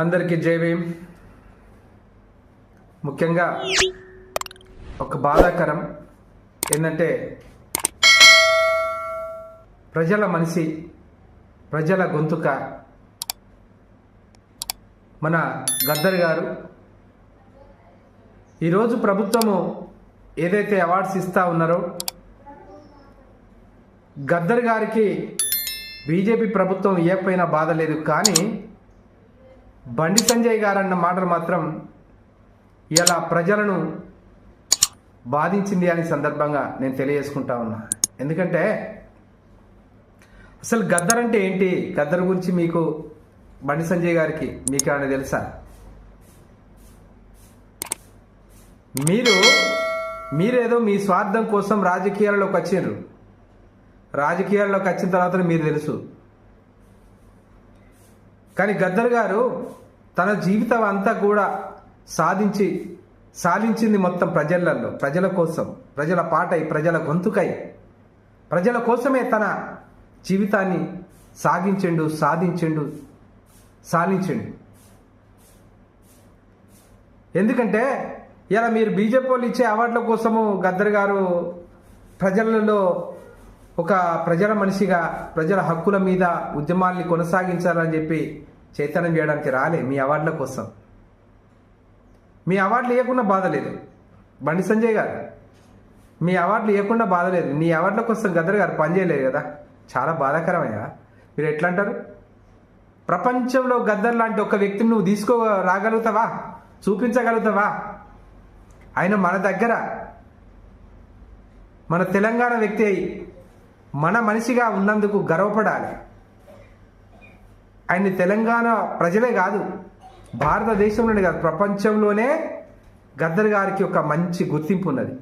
అందరికీ జై భీమ్. ముఖ్యంగా ఒక బాధాకరం ఏంటంటే ప్రజల మనిషి ప్రజల గొంతుక మన గద్దర్ గారు. ఈరోజు ప్రభుత్వము ఏదైతే అవార్డ్స్ ఇస్తా ఉన్నారో గద్దర్ గారికి బీజేపీ ప్రభుత్వం ఇవ్వకపోయినా బాధ లేదు. కానీ బండి సంజయ్ గారు అన్న మాటలు మాత్రం ఇలా ప్రజలను బాధించింది అనే సందర్భంగా నేను తెలియజేసుకుంటా ఉన్నా. ఎందుకంటే అసలు గద్దర్ అంటే ఏంటి? గద్దర్ గురించి మీకు బండి సంజయ్ గారికి మీకు ఏమైనా తెలుసా? మీరు మీరేదో మీ స్వార్థం కోసం రాజకీయాల్లోకి వచ్చిండ్రు. రాజకీయాల్లోకి వచ్చిన తర్వాత మీరు తెలుసు. కానీ గద్దర్ గారు తన జీవితం అంతా కూడా సాధించి సాధించింది మొత్తం ప్రజలలో ప్రజల కోసం ప్రజల పాటై ప్రజల గొంతుకై. ప్రజల కోసమే తన జీవితాన్ని సాగించిండు సాధించిండు సాధించిండు. ఎందుకంటే ఇలా మీరు బీజేపీ వాళ్ళు ఇచ్చే అవార్డుల కోసము గద్దర్ గారు ప్రజలలో ఒక ప్రజల మనిషిగా ప్రజల హక్కుల మీద ఉద్యమాల్ని కొనసాగించాలని చెప్పి చైతన్యం చేయడానికి రాలే మీ అవార్డుల కోసం. మీ అవార్డులు ఇవ్వకుండా బాధ లేదు. బండి సంజయ్ గారు మీ అవార్డులు ఇవ్వకుండా బాధ లేదు. మీ అవార్డుల కోసం గద్దర్ గారు పనిచేయలేదు కదా. చాలా బాధాకరమైన మీరు ఎట్లా అంటారు ప్రపంచంలో గద్దర్ లాంటి ఒక వ్యక్తిని నువ్వు తీసుకో రాగలుగుతావా? చూపించగలుగుతావా? ఆయన మన దగ్గర మన తెలంగాణ వ్యక్తి అయి మన మనిషిగా ఉన్నందుకు గర్వపడాలి. ఆయన్ని తెలంగాణ ప్రజలే కాదు భారతదేశంలోనే కాదు ప్రపంచంలోనే గద్దర్ గారికి ఒక మంచి గుర్తింపు ఉన్నది.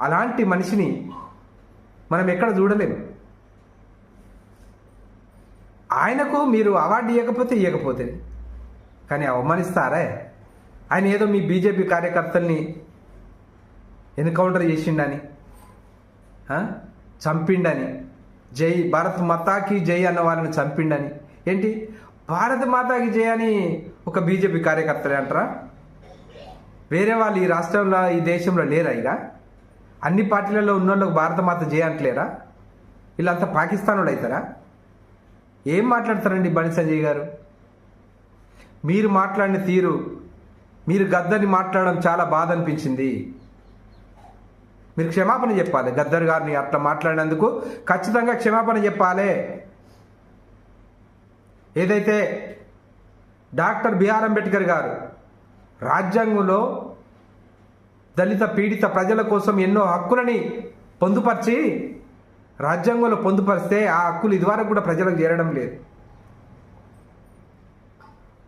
అలాంటి మనిషిని మనం ఎక్కడ చూడలేము. ఆయనకు మీరు అవార్డు ఇవ్వకపోతే ఇవ్వకపోతే కానీ అవమానిస్తారే? ఆయన ఏదో మీ బీజేపీ కార్యకర్తల్ని ఎన్కౌంటర్ చేసిండని చంపిండని. జై భారత్ మాతాకి జై అన్న వాళ్ళని చంపిండని. ఏంటి? భారత్ మాతాకి జై అని ఒక బీజేపీ కార్యకర్తలే అంటారా? వేరే వాళ్ళు ఈ రాష్ట్రంలో ఈ దేశంలో లేరా ఇక? అన్ని పార్టీలలో ఉన్న వాళ్ళకి భారత మాత జై అంటలేరా? వీళ్ళంతా పాకిస్తాన్ వాళ్ళు అవుతారా? ఏం మాట్లాడతారండి బండి సంజయ్ గారు? మీరు మాట్లాడిన తీరు మీరు గద్దని మాట్లాడడం చాలా బాధ అనిపించింది. మీరు క్షమాపణ చెప్పాలి. గద్దర్ గారిని అట్లా మాట్లాడినందుకు ఖచ్చితంగా క్షమాపణ చెప్పాలి. ఏదైతే డాక్టర్ బిఆర్ అంబేద్కర్ గారు రాజ్యాంగంలో దళిత పీడిత ప్రజల కోసం ఎన్నో హక్కులని పొందుపరిచి రాజ్యాంగంలో పొందుపరిస్తే ఆ హక్కులు ఇదివరకు కూడా ప్రజలకు చేరడం లేదు.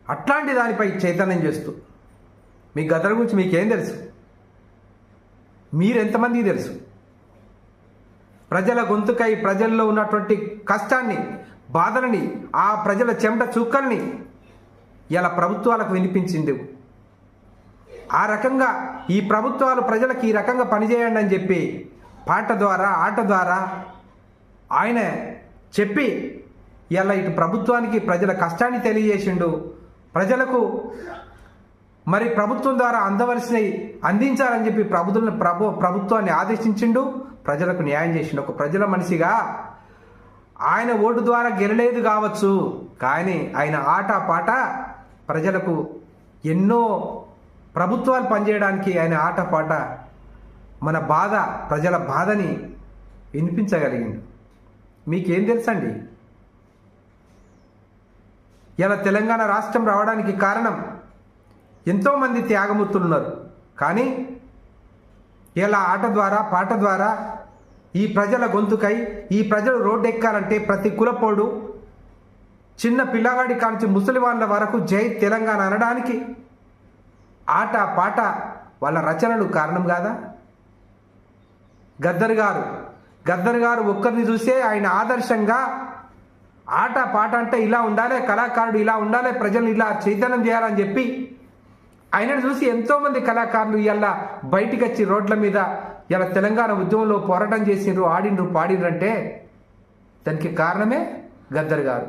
అట్లాంటి దానిపై చైతన్యం చేస్తూ మీ గద్దర్ గురించి మీకేం తెలుసు? మీరెంతమందికి తెలుసు? ప్రజల గొంతుకై ప్రజల్లో ఉన్నటువంటి కష్టాన్ని బాధలని ఆ ప్రజల చెమట చుక్కల్ని ఇలా ప్రభుత్వాలకు వినిపించింది. ఆ రకంగా ఈ ప్రభుత్వాలు ప్రజలకు ఈ రకంగా పనిచేయండి అని చెప్పి పాట ద్వారా ఆట ద్వారా ఆయన చెప్పి ఇలా ఇటు ప్రభుత్వానికి ప్రజల కష్టాన్ని తెలియజేసిండు. ప్రజలకు మరి ప్రభుత్వం ద్వారా అందవలసినవి అందించాలని చెప్పి ప్రభుత్వం ప్రభు ప్రభుత్వాన్ని ఆదేశించిండు ప్రజలకు న్యాయం చేసిండు. ఒక ప్రజల మనిషిగా ఆయన ఓటు ద్వారా గెలలేదు కావచ్చు కానీ ఆయన ఆట పాట ప్రజలకు ఎన్నో ప్రభుత్వాలు పనిచేయడానికి ఆయన ఆట పాట మన బాధ ప్రజల బాధని వినిపించగలిగింది మీకేం తెలుసండి? ఇలా తెలంగాణ రాష్ట్రం రావడానికి కారణం ఎంతోమంది త్యాగమూర్తులు ఉన్నారు కానీ ఇలా ఆట ద్వారా పాట ద్వారా ఈ ప్రజల గొంతుకై ఈ ప్రజలు రోడ్డు ఎక్కాలంటే ప్రతి కులపోడు చిన్న పిల్లగాడి కాంచి ముసలి వాళ్ళ వరకు జై తెలంగాణ అనడానికి ఆట పాట వాళ్ళ రచనలు కారణం కాదా? గద్దర్ గారు గద్దర్ గారు ఒక్కరిని చూసే ఆయన ఆదర్శంగా ఆట పాట అంటే ఇలా ఉండాలి కళాకారుడు ఇలా ఉండాలి ప్రజలు ఇలా చైతన్యం చేయాలని చెప్పి ఆయనను చూసి ఎంతోమంది కళాకారులు ఇలా బయటికి వచ్చి రోడ్ల మీద ఇలా తెలంగాణ ఉద్యమంలో పోరాటం చేసిండ్రు ఆడిండ్రు పాడిండ్రు అంటే దానికి కారణమే గద్దర్ గారు.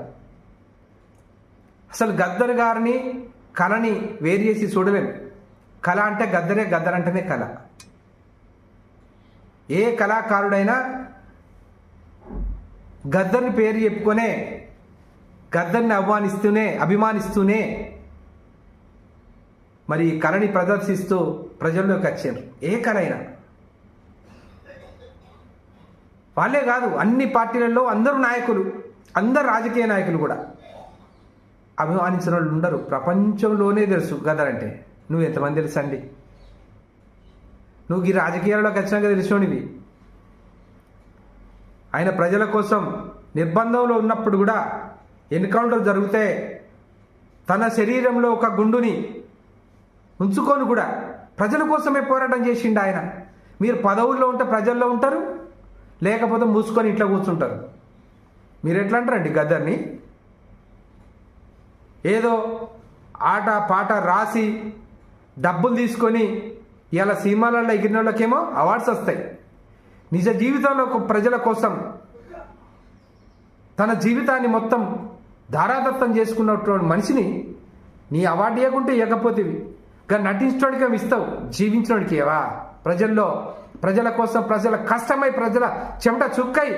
అసలు గద్దర్ గారిని కళని వేరు చేసి చూడలేము కళ అంటే గద్దరే గద్దరంటేనే కళ. ఏ కళాకారుడైనా గద్దర్ని పేరు చెప్పుకొనే గద్దర్ని అభిమానిస్తూనే అభిమానిస్తూనే మరి ఈ కళని ప్రదర్శిస్తూ ప్రజల్లోకి వచ్చారు. ఏ కళైనా. వాళ్ళే కాదు అన్ని పార్టీలలో అందరూ నాయకులు అందరు రాజకీయ నాయకులు కూడా. అభిమానించిన వాళ్ళు ఉండరు. ప్రపంచంలోనే తెలుసు గదరంటే నువ్వు ఎంతమంది తెలుసు అండి? నువ్వు ఈ రాజకీయాల్లోకి వచ్చినాక తెలిసినవి ఆయన ప్రజల కోసం నిర్బంధంలో ఉన్నప్పుడు కూడా ఎన్కౌంటర్ జరిగితే తన శరీరంలో ఒక గుండుని ఉంచుకొని కూడా. ప్రజల కోసమే పోరాటం చేసిండు ఆయన. మీరు పదవుల్లో ఉంటే ప్రజల్లో ఉంటారు లేకపోతే మూసుకొని ఇంట్లో కూర్చుంటారు. మీరు ఎట్లా అంటారండి గద్దర్ని ఏదో ఆట పాట రాసి డబ్బులు తీసుకొని ఇలా సినిమాలలో ఎగిరిన వాళ్ళకేమో అవార్డ్స్ వస్తాయి. నిజ జీవితంలో ప్రజల కోసం తన జీవితాన్ని మొత్తం ధారాదత్తం చేసుకున్నటువంటి మనిషిని నీ అవార్డు ఇవ్వకుంటే ఇవ్వకపోతేవి. కానీ నటించడానికి ఏమి ఇస్తావు జీవించడానికి ఏవా ప్రజల్లో ప్రజల కోసం ప్రజల కష్టమై ప్రజల చెమట చుక్కై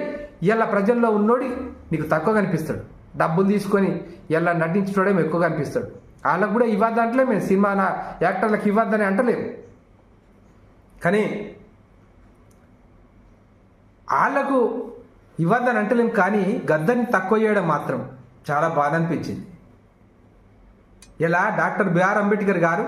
ఇలా ప్రజల్లో ఉన్నోడి నీకు తక్కువ కనిపిస్తాడు. డబ్బులు తీసుకొని ఇలా నటించడం ఎక్కువ కనిపిస్తాడు. వాళ్ళకు కూడా ఇవ్వద్దు అంటలేము మేము సినిమా నా యాక్టర్లకు ఇవ్వద్దని అంటలేము. కానీ వాళ్ళకు ఇవ్వద్దని అంటలేము కానీ గద్దని తక్కువ చేయడం మాత్రం చాలా బాధ అనిపించింది. ఇలా డాక్టర్ బిఆర్ అంబేద్కర్ గారు